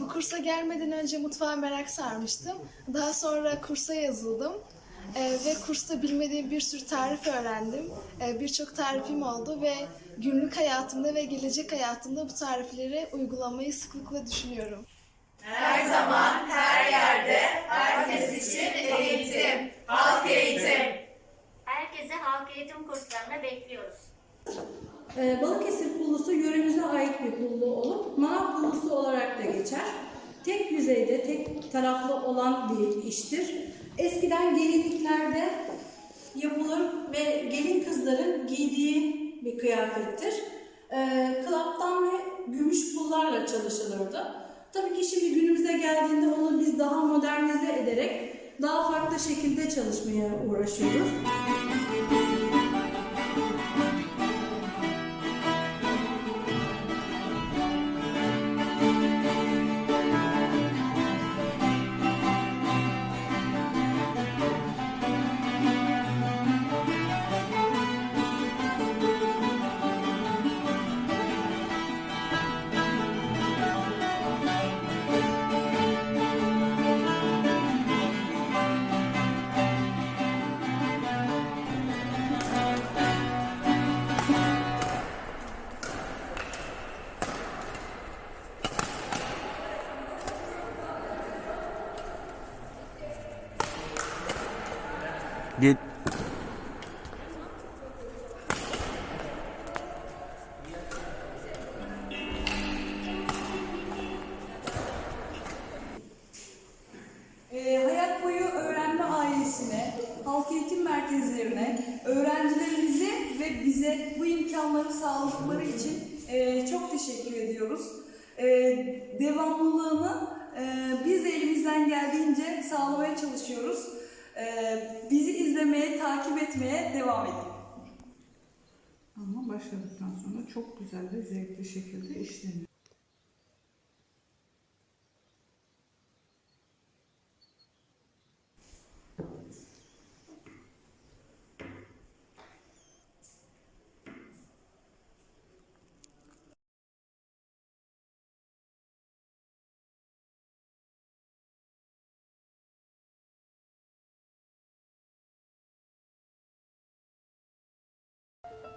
Bu kursa gelmeden önce mutfağa merak sarmıştım. Daha sonra kursa yazıldım. Ee, ve kursta bilmediğim bir sürü tarif öğrendim. Ee, Birçok tarifim oldu ve günlük hayatımda ve gelecek hayatımda bu tarifleri uygulamayı sıklıkla düşünüyorum. Herkese halk eğitim kurslarına bekliyoruz. Ee, Balıkesir pullusu yöremize ait bir olup manav pullusu olarak da geçer. Tek yüzeyde, tek taraflı olan bir iştir. Eskiden gelinliklerde yapılır ve gelin kızların giydiği bir kıyafettir. Ee, klaptan ve gümüş pullarla çalışılırdı. Tabii ki şimdi günümüze geldiğinde onu biz daha modernize ederek daha farklı şekilde çalışmaya uğraşıyoruz. Git. Ee, hayat boyu öğrenme ailesine, halk eğitim merkezlerine, öğrencilerimize ve bize bu imkanları sağladıkları için e, çok teşekkür ediyoruz. E, devamlılığını e, biz de elimizden geldiğince sağlamaya çalışıyoruz. Bizi etmeye devam edin. Ama başladıktan sonra çok güzel ve zevkli şekilde işleniyor.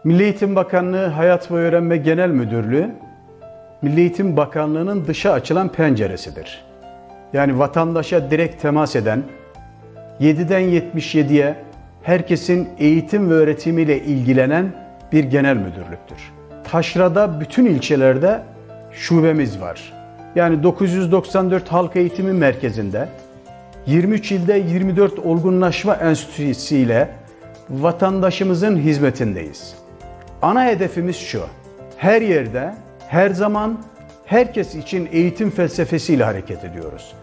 Milli Eğitim Bakanlığı Hayat Boyu Öğrenme Genel Müdürlüğü, Milli Eğitim Bakanlığı'nın dışa açılan penceresidir. Yani vatandaşa direkt temas eden, 7'den 77'ye herkesin eğitim ve öğretimiyle ilgilenen bir genel müdürlüktür. Taşra'da bütün ilçelerde şubemiz var. Yani 994 Halk Eğitimi Merkezi'nde 23 ilde 24 olgunlaşma enstitüsü ile vatandaşımızın hizmetindeyiz. Ana hedefimiz şu. Her yerde, her zaman herkes için eğitim felsefesiyle hareket ediyoruz.